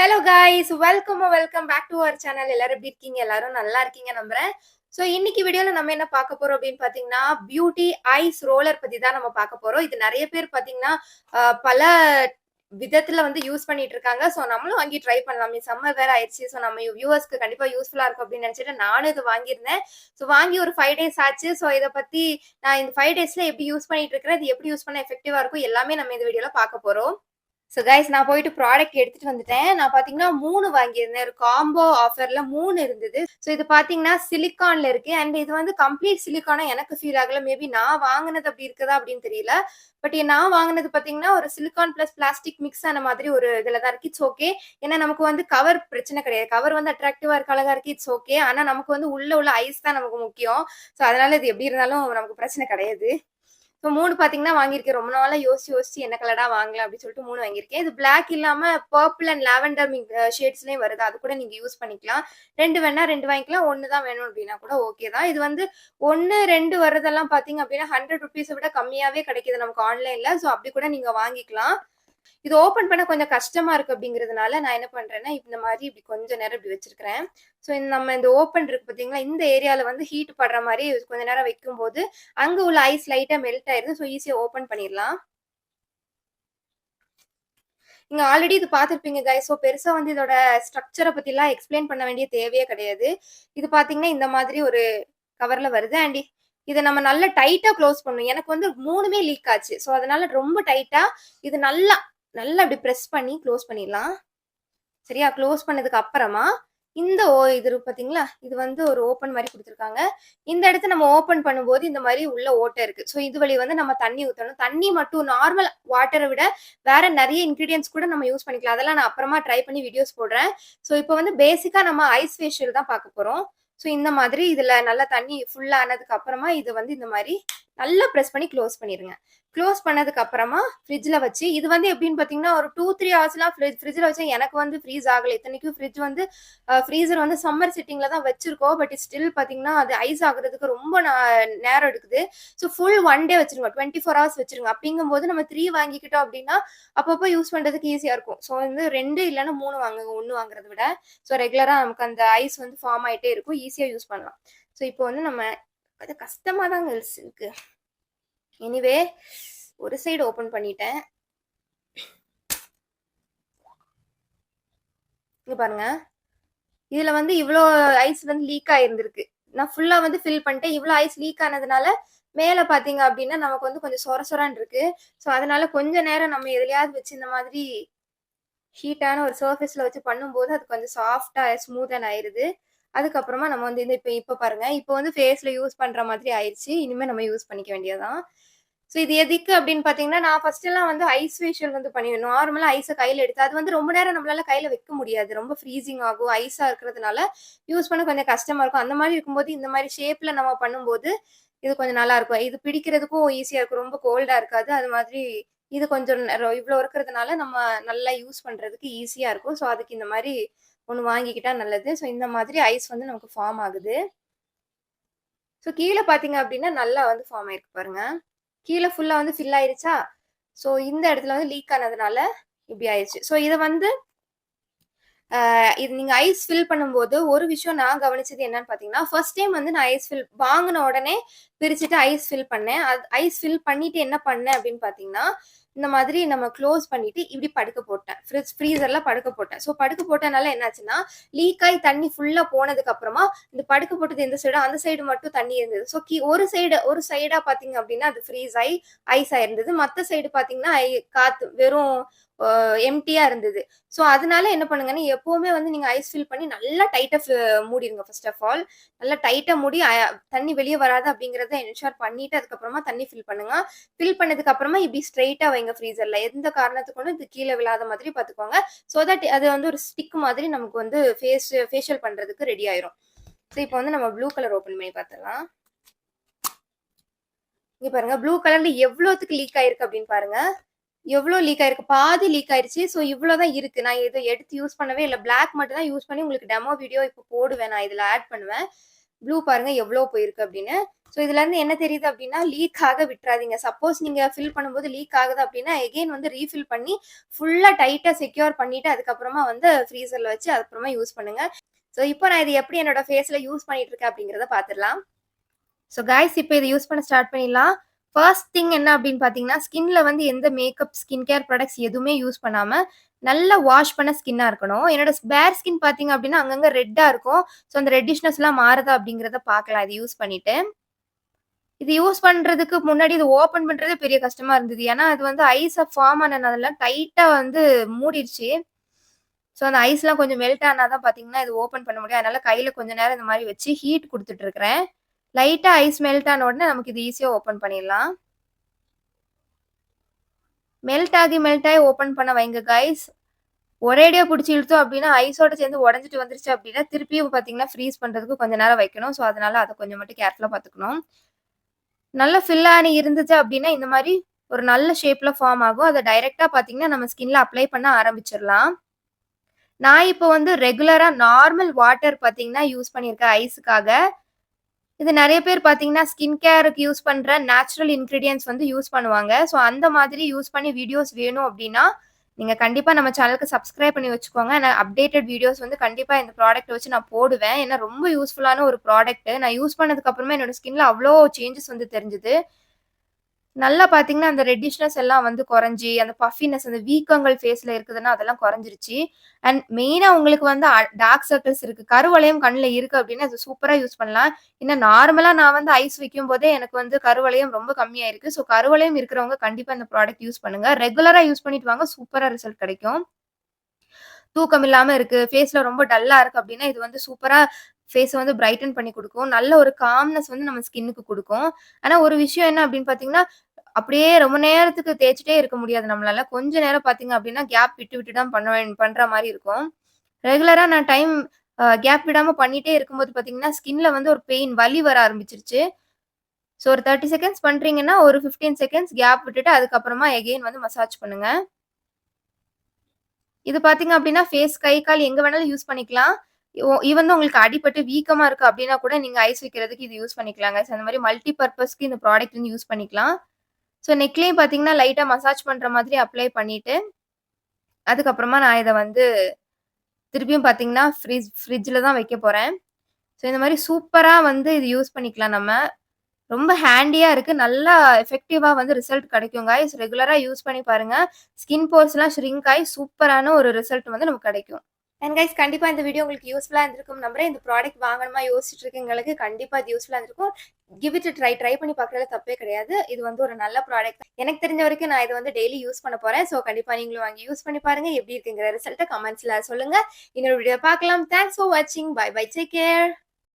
Hello guys welcome welcome back to our channel எல்லாரும் எப்படி இருக்கீங்க? எல்லாரும் நல்லா இருக்கீங்க நம்புறேன். ஸோ இன்னைக்கு வீடியோவில் நம்ம என்ன பார்க்க போறோம் அப்படின்னு பாத்தீங்கன்னா பியூட்டி ஐஸ் ரோலர் பத்தி தான் நம்ம பார்க்க போறோம். இது நிறைய பேர் பாத்தீங்கன்னா பல விதத்துல வந்து யூஸ் பண்ணிட்டு இருக்காங்க. ஸோ நம்மளும் வாங்கி ட்ரை பண்ணலாமே. சம்மர் வேற ஆயிடுச்சு. ஸோ நம்ம வியூவர்ஸ்க்கு கண்டிப்பா யூஸ்ஃபுல்லா இருக்கும் அப்படின்னு நினைச்சிட்டு நானும் இது வாங்கியிருந்தேன். ஸோ வாங்கி ஒரு ஃபைவ் டேஸ் ஆச்சு. ஸோ இதை பத்தி நான் இந்த ஃபைவ் டேஸ்ல எப்படி யூஸ் பண்ணிட்டு இருக்கிறேன் இது எப்படி யூஸ் பண்ண எஃபெக்டிவா இருக்கும் எல்லாமே நம்ம இந்த வீடியோல பார்க்க போறோம். ஸோ கைஸ் நான் போயிட்டு ப்ராடக்ட் எடுத்துட்டு வந்துட்டேன். நான் பாத்தீங்கன்னா மூணு வாங்கியிருந்தேன். ஒரு காம்போ ஆஃபர்ல மூணு இருந்தது. ஸோ இது பாத்தீங்கன்னா சிலிக்கான்ல இருக்கு. அண்ட் இது வந்து கம்ப்ளீட் சிலிக்கானா எனக்கு ஃபீல் ஆகல. மேபி நான் வாங்கினது அப்படி இருக்குதா அப்படின்னு தெரியல. பட் நான் வாங்கினது பாத்தீங்கன்னா ஒரு சிலிக்கான் பிளஸ் பிளாஸ்டிக் மிக்ஸ் ஆன மாதிரி ஒரு இதுல தான் இருக்கு. இட்ஸ் ஓகே ஏன்னா நமக்கு வந்து கவர் பிரச்சனை கிடையாது. கவர் வந்து அட்ராக்டிவா இருக்க அழகா இருக்கு. இட்ஸ் ஓகே ஆனா நமக்கு வந்து உள்ள உள்ள ஐஸ் தான் நமக்கு முக்கியம். ஸோ அதனால இது எப்படி இருந்தாலும் நமக்கு பிரச்சனை கிடையாது. ஸோ மூணு பார்த்தீங்கன்னா வாங்கியிருக்கேன். ரொம்ப நாளாக யோசிச்சு யோசிச்சு என்ன கலடா வாங்கலாம் அப்படின்னு சொல்லிட்டு மூணு வாங்கியிருக்கேன். இது பிளாக் இல்லாமல் பர்பிள் அண்ட் லாவெண்டர் ஷேட்ஸ்லேயும் வருது. அது கூட நீங்க யூஸ் பண்ணிக்கலாம். ரெண்டு வேணா ரெண்டு வாங்கிக்கலாம். ஒன்று தான் வேணும் அப்படின்னா கூட ஓகே தான். இது வந்து ஒன்று ரெண்டு வர்றதெல்லாம் பார்த்தீங்க அப்படின்னா ஹண்ட்ரட் ருபீஸை விட கம்மியாவே கிடைக்கிது நமக்கு ஆன்லைன்ல ஸோ அப்படி கூட நீங்க வாங்கிக்கலாம். இது ஓப்பன் பண்ண கொஞ்சம் கஷ்டமா இருக்கு அப்படிங்கிறதுனால நான் என்ன பண்றேன்னா இந்த மாதிரி இப்படி கொஞ்ச நேரம் இப்படி வச்சிருக்கிறேன். ஸோ நம்ம இந்த ஓப்பன் இருக்கு பார்த்தீங்களா இந்த ஏரியால வந்து ஹீட் படுற மாதிரி கொஞ்ச நேரம் வைக்கும்போது அங்க உள்ள ஐஸ் லைட்டா மெல்ட் ஆயிருது. ஸோ ஈஸியா ஓபன் பண்ணிடலாம். நீங்க ஆல்ரெடி இது பார்த்துருப்பீங்க கைஸ் ஸோ பெருசா வந்து இதோட ஸ்ட்ரக்சரை பத்திலாம் எக்ஸ்பிளைன் பண்ண வேண்டிய தேவையே கிடையாது. இது பாத்தீங்கன்னா இந்த மாதிரி ஒரு கவர்ல வருது. அண்ட் இதை நம்ம நல்லா டைட்டா க்ளோஸ் பண்ணணும். எனக்கு வந்து மூணுமே லீக் ஆச்சு. ஸோ அதனால ரொம்ப டைட்டா இது நல்லா நல்லா அப்படி ப்ரெஸ் பண்ணி க்ளோஸ் பண்ணிடலாம். சரியா? க்ளோஸ் பண்ணதுக்கு அப்புறமா இந்த ஓ இது பார்த்தீங்களா இது வந்து ஒரு ஓப்பன் மாதிரி கொடுத்துருக்காங்க. இந்த இடத்த நம்ம ஓப்பன் பண்ணும்போது இந்த மாதிரி உள்ள ஓட்டை இருக்கு. ஸோ இது வழி வந்து நம்ம தண்ணி ஊற்றணும் தண்ணி மட்டும் நார்மல் வாட்டரை விட வேற நிறைய இன்க்ரீடியன்ஸ் கூட நம்ம யூஸ் பண்ணிக்கலாம். அதெல்லாம் நான் அப்புறமா ட்ரை பண்ணி வீடியோஸ் போடுறேன். ஸோ இப்போ வந்து பேசிக்காக நம்ம ஐஸ் ஃபேஷியல் தான் பார்க்க போகிறோம் ஸோ இந்த மாதிரி இதுல நல்லா தண்ணி ஃபுல்லா ஆனதுக்கு அப்புறமா இது வந்து இந்த மாதிரி நல்லா ப்ரெஸ் பண்ணி க்ளோஸ் பண்ணிடுங்க க்ளோஸ் பண்ணதுக்கு அப்புறமா ஃப்ரிட்ஜில் வச்சு இது வந்து எப்படின்னு பார்த்தீங்கன்னா ஒரு டூ த்ரீ ஹவர்ஸ்லாம் ஃப்ரிட்ஜில் வச்சா எனக்கு வந்து ஃப்ரீஸ் ஆகலை. இத்தனைக்கும் ஃப்ரிட்ஜ் வந்து ஃப்ரீசர் வந்து சம்மர் செட்டிங்கில் தான் வச்சிருக்கோம். பட் ஸ்டில் பார்த்தீங்கன்னா அது ஐஸ் ஆகுறதுக்கு ரொம்ப நேரம் எடுக்குது. ஸோ ஃபுல் ஒன் டே வச்சிருங்க. டுவெண்ட்டி ஃபோர் ஹவர்ஸ் வச்சிருங்க. அப்படிங்கும்போது நம்ம த்ரீ வாங்கிக்கிட்டோம் அப்படின்னா அப்பப்போ யூஸ் பண்ணுறதுக்கு ஈஸியாக இருக்கும். ஸோ வந்து ரெண்டு இல்லைன்னா மூணு வாங்குங்க ஒன்று வாங்குறத விட. ஸோ ரெகுலராக நமக்கு அந்த ஐஸ் வந்து ஃபார்ம் ஆகிட்டே இருக்கும். ஈஸியாக யூஸ் பண்ணலாம். ஸோ இப்போ வந்து நம்ம அது கஷ்டமாக தான் இருக்கு. எனிவே ஒரு சைடு ஓப்பன் பண்ணிட்டேன். இங்கே பாருங்க. இதில் வந்து இவ்வளோ ஐஸ் வந்து லீக் ஆயிருந்திருக்கு. நான் ஃபுல்லாக வந்து ஃபில் பண்ணிட்டேன். இவ்வளோ ஐஸ் லீக் ஆனதுனால மேலே பார்த்தீங்க அப்படின்னா நமக்கு வந்து கொஞ்சம் சொர சொரான் இருக்கு. ஸோ அதனால கொஞ்ச நேரம் நம்ம எதுலையாவது வச்சு இந்த மாதிரி ஹீட்டான ஒரு சர்ஃபேஸில் வச்சு பண்ணும்போது அது கொஞ்சம் சாஃப்டாக ஸ்மூத் அண்ட் ஆயிருது அதுக்கப்புறமா நம்ம வந்து இந்த இப்போ இப்போ பாருங்க. இப்போ வந்து ஃபேஸில் யூஸ் பண்ணுற மாதிரி ஆயிடுச்சு. இனிமேல் நம்ம யூஸ் பண்ணிக்க வேண்டியதுதான். ஸோ இது எதுக்கு அப்படின்னு பார்த்தீங்கன்னா நான் ஃபர்ஸ்ட் எல்லாம் வந்து ஐஸ் ஃபேஷியல் வந்து பண்ணுவேன் நார்மலாக ஐஸை கையில் எடுத்து அது வந்து ரொம்ப நேரம் நம்மளால கையில் வைக்க முடியாது. ரொம்ப ஃப்ரீசிங் ஆகும். ஐஸாக இருக்கிறதுனால யூஸ் பண்ண கொஞ்சம் கஷ்டமாக இருக்கும். அந்த மாதிரி இருக்கும்போது இந்த மாதிரி ஷேப்பில் நம்ம பண்ணும்போது இது கொஞ்சம் நல்லா இருக்கும். இது பிடிக்கிறதுக்கும் ஈஸியாக இருக்கும். ரொம்ப கோல்டாக இருக்காது. அது மாதிரி இது கொஞ்சம் இவ்வளோ இருக்கிறதுனால நம்ம நல்லா யூஸ் பண்ணுறதுக்கு ஈஸியாக இருக்கும். ஸோ அதுக்கு இந்த மாதிரி ஒன்று வாங்கிக்கிட்டா நல்லது. ஸோ இந்த மாதிரி ஐஸ் வந்து நமக்கு ஃபார்ம் ஆகுது. ஸோ கீழே பார்த்தீங்க அப்படின்னா நல்லா வந்து ஃபார்ம் ஆயிருக்கு பாருங்க. கீழே ஃபுல்லாக வந்து ஃபில் ஆயிருச்சா? ஸோ இந்த இடத்துல வந்து லீக் ஆனதுனால இப்படி ஆயிடுச்சு ஸோ இதை வந்து இது நீங்கள் ஐஸ் ஃபில் பண்ணும்போது ஒரு விஷயம் நான் கவனிச்சது என்னன்னு பார்த்தீங்கன்னா ஃபர்ஸ்ட் டைம் வந்து நான் ஐஸ் ஃபில் வாங்கின உடனே பிரிச்சுட்டு ஐஸ் ஃபில் பண்ணேன். அது ஐஸ் ஃபில் பண்ணிட்டு என்ன பண்ணேன் அப்படின்னு பார்த்தீங்கன்னா இந்த மாதிரி நம்ம க்ளோஸ் பண்ணிட்டு இப்படி படுக்க போட்டேன். ஃப்ரிட்ஜ் ஃப்ரீசர்ல படுக்க போட்டேன். ஸோ படுக்க போட்டனால என்னாச்சுன்னா லீக் ஆகி தண்ணி ஃபுல்லா போனதுக்கு அப்புறமா இந்த படுக்க போட்டது எந்த சைடு அந்த சைடு மட்டும் தண்ணி இருந்தது. ஸோ கீ ஒரு சைடு ஒரு சைடா பாத்தீங்க அப்படின்னா அது ஃப்ரீஸ் ஆகி ஐஸ் ஆயிருந்தது. மற்ற சைடு பாத்தீங்கன்னா ஐ- காத்து வெறும் எம்டியா இருந்தது. ஸோ அதனால என்ன பண்ணுங்கன்னா எப்பவுமே வந்து நீங்க ஐஸ் ஃபில் பண்ணி நல்லா டைட்டா மூடிடுங்க ஃபர்ஸ்ட் ஆஃப் ஆல் நல்லா டைட்டா மூடி தண்ணி வெளியே வராது அப்படிங்கறத என்ஷோர் பண்ணிட்டு அதுக்கப்புறமா தண்ணி ஃபில் பண்ணுங்க. ஃபில் பண்ணதுக்கு அப்புறமா இப்படி ஸ்ட்ரைட்டா வைங்க ஃப்ரீசர்ல எந்த காரணத்துக்கு இது கீழே விழாத மாதிரி பாத்துக்கோங்க. ஸோ தட் அது வந்து ஒரு ஸ்டிக் மாதிரி நமக்கு வந்து ஃபேஸ் ஃபேஷியல் பண்றதுக்கு ரெடி ஆயிரும். ஸோ இப்போ வந்து நம்ம ப்ளூ கலர் ஓப்பன் பண்ணி பார்த்துக்கலாம் இங்க பாருங்க ப்ளூ கலர்ல எவ்வளோத்துக்கு லீக் ஆயிருக்கு அப்படின்னு பாருங்க. எவ்வளோ லீக் ஆயிருக்கு? பாதி லீக் ஆயிருச்சு. ஸோ இவ்வளோதான் இருக்கு. நான் இதை எடுத்து யூஸ் பண்ணவே இல்லை. பிளாக் மட்டும் தான் யூஸ் பண்ணி உங்களுக்கு டெமோ வீடியோ இப்போ போடுவேன். நான் இதில் ஆட் பண்ணுவேன். ப்ளூ பாருங்க எவ்வளோ போயிருக்கு அப்படின்னு. ஸோ இதுல இருந்து என்ன தெரியுது அப்படின்னா லீக் ஆக விட்டுறாதீங்க. சப்போஸ் நீங்க ஃபில் பண்ணும்போது லீக் ஆகுது அப்படின்னா எகெயின் வந்து ரீஃபில் பண்ணி ஃபுல்லா டைட்டா செக்யூர் பண்ணிட்டு அதுக்கப்புறமா வந்து ஃப்ரீசர்ல வச்சு அதுக்கப்புறமா யூஸ் பண்ணுங்க. ஸோ இப்போ நான் இது எப்படி என்னோட ஃபேஸ்ல யூஸ் பண்ணிட்டு இருக்கேன் அப்படிங்கிறத பார்த்துடலாம். ஸோ கைஸ் இப்போ இதை யூஸ் பண்ண ஸ்டார்ட் பண்ணிடலாம். ஃபர்ஸ்ட் திங் என்ன அப்படின்னு பார்த்தீங்கன்னா ஸ்கின்ல வந்து எந்த மேக்கப் ஸ்கின் கேர் ப்ராடக்ட்ஸ் எதுவுமே யூஸ் பண்ணாமல் நல்லா வாஷ் பண்ண ஸ்கின்னாக இருக்கணும். என்னோட பேர் ஸ்கின் பார்த்தீங்க அப்படின்னா அங்கங்க ரெட்டாக இருக்கும். ஸோ அந்த ரெட்டிஷ்னஸ்லாம் மாறுதா அப்படிங்கிறத பார்க்கலாம் இது யூஸ் பண்ணிட்டு. இது யூஸ் பண்ணுறதுக்கு முன்னாடி இது ஓப்பன் பண்ணுறதே பெரிய கஷ்டமாக இருந்தது. ஏன்னா அது வந்து ஐஸை ஃபார்ம் ஆனதுனால டைட்டாக வந்து மூடிடுச்சு ஸோ அந்த ஐஸ்லாம் கொஞ்சம் மெல்ட் ஆனால் தான் பார்த்தீங்கன்னா இது ஓப்பன் பண்ண முடியும். அதனால கையில் கொஞ்ச நேரம் இந்த மாதிரி வச்சு ஹீட் கொடுத்துட்டு லைட்டாக ஐஸ் மெல்ட் ஆன உடனே நமக்கு இது ஈஸியாக ஓப்பன் பண்ணிடலாம். மெல்ட் ஆகி மெல்ட் ஆகி ஓப்பன் பண்ண வைங்க கைஸ் ஒரேடியாக பிடிச்சி இழுத்தோம் அப்படின்னா ஐஸோட சேர்ந்து உடஞ்சிட்டு வந்துருச்சு அப்படின்னா திருப்பியும் பார்த்தீங்கன்னா ஃப்ரீஸ் பண்ணுறதுக்கு கொஞ்சம் நேரம் வைக்கணும். ஸோ அதனால அதை கொஞ்சம் மட்டும் கேர்ஃபுல்லாக பார்த்துக்கணும். நல்ல ஃபில் ஆனி இருந்துச்சு அப்படின்னா இந்த மாதிரி ஒரு நல்ல ஷேப்பில் ஃபார்ம் ஆகும். அதை டைரெக்டாக பார்த்தீங்கன்னா நம்ம ஸ்கின்ல அப்ளை பண்ண ஆரம்பிச்சிடலாம். நான் இப்போ வந்து ரெகுலராக நார்மல் வாட்டர் பார்த்தீங்கன்னா யூஸ் பண்ணியிருக்கேன் ஐஸுக்காக இது நிறைய பேர் பார்த்தீங்கன்னா ஸ்கின் கேருக்கு யூஸ் பண்ணுற நேச்சுரல் இன்க்ரீடியன்ஸ் வந்து யூஸ் பண்ணுவாங்க. ஸோ அந்த மாதிரி யூஸ் பண்ணி வீடியோஸ் வேணும் அப்படின்னா நீங்கள் கண்டிப்பாக நம்ம சேனலுக்கு சப்ஸ்கிரைப் பண்ணி வச்சுக்கோங்க. நான் அப்டேட்டட் வீடியோஸ் வந்து கண்டிப்பாக இந்த ப்ராடக்ட் வச்சு நான் போடுவேன். ஏன்னா ரொம்ப யூஸ்ஃபுல்லான ஒரு ப்ராடக்ட் நான் யூஸ் பண்ணதுக்கப்புறமா என்னோட ஸ்கின்ல அவ்வளோ சேஞ்சஸ் வந்து தெரிஞ்சுது. நல்லா பார்த்தீங்கன்னா அந்த ரெட்டிஷ்னஸ் எல்லாம் வந்து குறைஞ்சி அந்த பஃபினஸ் அந்த வீக்கங்கள் ஃபேஸில் இருக்குதுன்னா அதெல்லாம் குறைஞ்சிருச்சு. அண்ட் மெயினாக உங்களுக்கு வந்து டார்க் சர்க்கிள்ஸ் இருக்குது கருவளையம் கண்ணில் இருக்குது அப்படின்னா அது சூப்பராக யூஸ் பண்ணலாம். இன்னும் நார்மலாக நான் வந்து ஐஸ் வைக்கும் போதே எனக்கு வந்து கருவளையம் ரொம்ப கம்மியாக இருக்குது ஸோ கருவளையம் இருக்கிறவங்க கண்டிப்பாக இந்த ப்ராடக்ட் யூஸ் பண்ணுங்கள் ரெகுலராக யூஸ் பண்ணிட்டு வாங்க. சூப்பராக ரிசல்ட் கிடைக்கும். தூக்கம் இல்லாமல் இருக்கு. ஃபேஸில் ரொம்ப டல்லாக இருக்கு அப்படின்னா இது வந்து சூப்பராக ஃபேஸை வந்து பிரைட்டன் பண்ணி கொடுக்கும். நல்ல ஒரு காம்னஸ் வந்து நம்ம ஸ்கின்னுக்கு கொடுக்கும். ஆனால் ஒரு விஷயம் என்ன அப்படின்னு பார்த்தீங்கன்னா அப்படியே ரொம்ப நேரத்துக்கு தேய்ச்சிட்டே இருக்க முடியாது நம்மளால. கொஞ்ச நேரம் பார்த்தீங்க அப்படின்னா கேப் விட்டு விட்டு தான் பண்ண பண்ற மாதிரி இருக்கும். ரெகுலராக நான் டைம் கேப் விடாம பண்ணிட்டே இருக்கும்போது பார்த்தீங்கன்னா ஸ்கின்ல வந்து ஒரு பெயின் வலி வர ஆரம்பிச்சிருச்சு. ஸோ ஒரு தேர்ட்டி செகண்ட்ஸ் பண்றீங்கன்னா ஒரு ஃபிஃப்டீன் செகண்ட்ஸ் கேப் விட்டுட்டு அதுக்கப்புறமா எகெயின் வந்து மசாஜ் பண்ணுங்க. இது பாத்தீங்க அப்படின்னா ஃபேஸ் கை கால் எங்க வேணாலும் யூஸ் பண்ணிக்கலாம். ஈவன் உங்களுக்கு அடிபட்டு வீக்கமா இருக்கு அப்படின்னா கூட நீங்க ஐஸ் வைக்கிறதுக்கு இது யூஸ் பண்ணிக்கலாங்க. ஸோ அந்த மாதிரி மல்டி பர்பஸ்க்கு இந்த ப்ராடக்ட் வந்து யூஸ் பண்ணிக்கலாம். ஸோ நெக்லேயும் பார்த்தீங்கன்னா லைட்டாக மசாஜ் பண்ணுற மாதிரி அப்ளை பண்ணிட்டு அதுக்கப்புறமா நான் இதை வந்து திருப்பியும் பார்த்தீங்கன்னா ஃப்ரிட்ஜ் ஃப்ரிட்ஜில் தான் வைக்க போகிறேன் ஸோ இந்த மாதிரி சூப்பராக வந்து இது யூஸ் பண்ணிக்கலாம் நம்ம. ரொம்ப ஹேண்டியாக இருக்குது நல்லா எஃபெக்டிவாக வந்து ரிசல்ட் கிடைக்கும் guys. ரெகுலராக யூஸ் பண்ணி பாருங்கள் ஸ்கின் போர்ஸ்லாம் ஷ்ரிங்க் ஆகி சூப்பரான ஒரு ரிசல்ட் வந்து நமக்கு கிடைக்கும். அண்ட் கைஸ் கண்டிப்பாக இந்த வீடியோ உங்களுக்கு யூஸ்ஃபுல்லாக இருந்திருக்கும் நம்புறேன். இந்த ப்ராடக்ட் வாங்கணுமா யோசிச்சுட்டு இருக்கீங்களுக்கு கண்டிப்பாக அது யூஸ்ஃபுல்லாக இருந்திருக்கும். கிவ் இட் ட்ரை ட்ரை பண்ணி பார்க்குறது தப்பே கிடையாது. இது வந்து ஒரு நல்ல ப்ராடக்ட் எனக்கு தெரிஞ்ச வரைக்கும் நான் இதை வந்து டெய்லி யூஸ் பண்ண போகிறேன் ஸோ கண்டிப்பாக நீங்களும் வாங்கி யூஸ் பண்ணி பாருங்க. எப்படி இருக்குங்கிற ரிசல்ட்டை கமெண்ட்ஸில் சொல்லுங்கள் இன்னொரு வீடியோ பார்க்கலாம். தேங்க்ஸ் ஃபார் வாட்சிங் பை பை டேக் கேர்